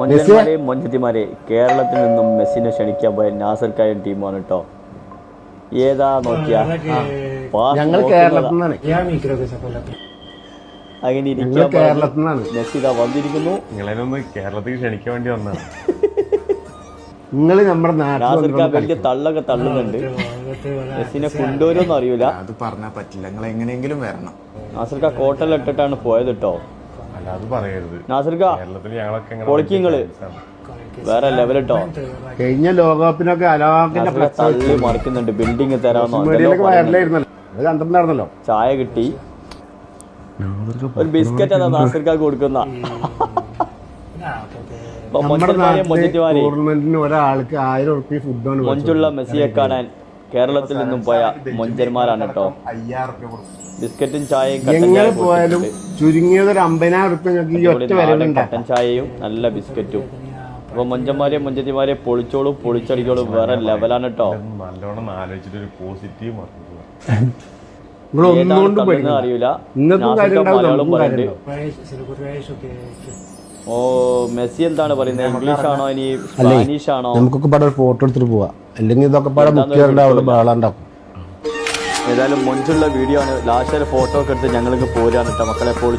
മൊഞ്ചന്മാരെ മൊഞ്ചത്തിമാരെ കേരളത്തിൽ നിന്നും മെസ്സിനെ ക്ഷണിക്കാൻ പോയ നാസർ കായൻ ടീമാണ് കേട്ടോ ഏതാ നോക്കിയാ? ഞങ്ങൾ നോക്കുന്നതാ. കേരളത്തിൽ നിന്നാണ്. Yami creo que esa fue la primera. അങ്ങനെ ഞങ്ങൾ ഇരിക്കാൻ കേരളത്തിൽ നിന്നാണ്. മെസ്സി ഇതാ വന്നിരിക്കുന്നു. നിങ്ങളതിനൊന്ന് കേരളത്തിൽ ക്ഷണിക്കാൻ വേണ്ടി വന്നതാണ്. നിങ്ങൾ നമ്മുടെ നാട്ടിൽ തള്ളൊക്കെ തള്ളുന്നുണ്ട്. മെസ്സിനെ കൊണ്ടുവരുമെന്ന് അറിയൂല. അത് പറഞ്ഞാൽ പറ്റില്ല. നിങ്ങൾ എങ്ങനെയെങ്കിലും വരണം. നാസർക്ക കോട്ടലിട്ടിട്ടാണ് പോയത് കേട്ടോ പറയരുത്. കേരളത്തിൽ ഞങ്ങളൊക്കെ വേറെ ലെവൽ കേട്ടോ കഴിഞ്ഞ ലോകകപ്പിനൊക്കെ തള്ളി മറിക്കുന്നുണ്ട്. ബിൽഡിംഗ് തരാമെന്നോ. കണ്ടിട്ടുണ്ടായിരുന്നല്ലോ ചായ കിട്ടി. ഒരു ബിസ്ക്കറ്റ് അതാ നാസർക്കാ കൊടുക്കുന്ന. ടൂർണമെന്റിന് ഒരാൾക്ക് ആയിരം ഉറുപ്പ്യ ഫുഡാണ് മൊഞ്ചുള്ള മെസ്സിയെ കാണാൻ. കേരളത്തിൽ നിന്നും പോയ മൊഞ്ചന്മാരാണ് കേട്ടോ. ബിസ്ക്കറ്റും ചായയും കട്ടൻ എങ്ങനെ പോയാലും ചുരുങ്ങിയത് ഒരു അമ്പതിനായിരം ചായയും നല്ല ബിസ്ക്കറ്റും. അപ്പൊ മൊഞ്ചന്മാരെ മൊഞ്ചത്തിമാരെ പൊളിച്ചോളും പൊളിച്ചടിക്കോളും. വേറെ ലെവലാണ് കേട്ടോ. നല്ലോണം ആലോചിച്ചിട്ട് ഒരു പോസിറ്റീവ് അറിയില്ല മലയാളം പറയുന്നുണ്ട്. ഓ മെസ്സി എന്താണ് പറയുന്നത്? ഇംഗ്ലീഷ് ആണോ ഇനി സ്പാനിഷ് ആണോ? നമുക്കൊക്കെ ഫോട്ടോ എടുത്തിട്ട് പോവാ. അല്ലെങ്കിൽ ഇതൊക്കെ പാടെ ബുക്ക് ചെയ്തിട്ട് അവിടെ ബഹളുണ്ടാക്കും ഏതായാലും മുൻപുള്ള വീഡിയോ ആണ്. ലാസ്റ്റ് ഫോട്ടോ ഒക്കെ എടുത്ത് ഞങ്ങൾക്ക് പോരാണ് കേട്ടോ മക്കളെ പൊളിച്ചു